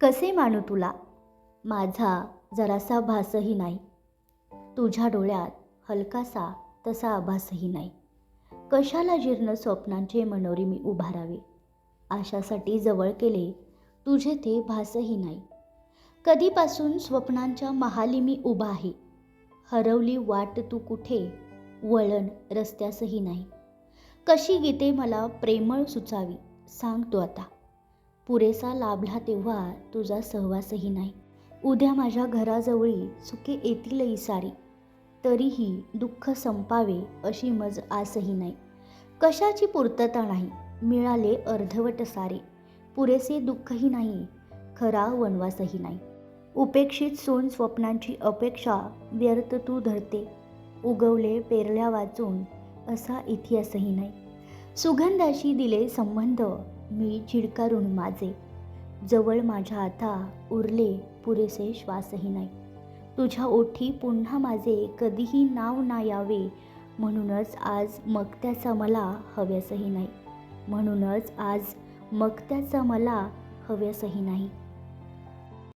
कसे मानू तुला? माझा जरासा भासही नाही. तुझ्या डोळ्यात हलकासा तसा आभासही नाही. कशाला जीर्ण स्वप्नांचे मनोरी मी उभारावे? आशासाठी जवळ केले तुझे ते भासही नाही. कधीपासून स्वप्नांच्या महाली मी उभा आहे? हरवली वाट तू कुठे? वळण रस्त्यासही नाही. कशी गीते मला प्रेमळ सुचावी? सांग तू आता. पुरेसा लाभला तेव्हा तुझा सहवासही नाही. उद्या माझ्या घराजवळी सुखे येतीलही सारी. तरीही दुःख संपावे अशी मज आसही नाही. कशाची पूर्तता नाही? मिळाले अर्धवट सारे. पुरेसे दुःखही नाही खरा वनवासही नाही. उपेक्षित सोन स्वप्नांची अपेक्षा व्यर्थ तू धरते. उगवले पेरल्या वाचून असा इतिहासही नाही. सुगंधाशी दिले संबंध मी चिडकारून माझे. जवळ माझ्या आता उरले पुरेसे श्वासही नाही. तुझ्या ओठी पुन्हा माझे कधीही नाव ना यावे म्हणूनच आज मग त्याचा मला हव्यासही नाही. म्हणूनच आज मग त्याचा मला हव्यासही नाही.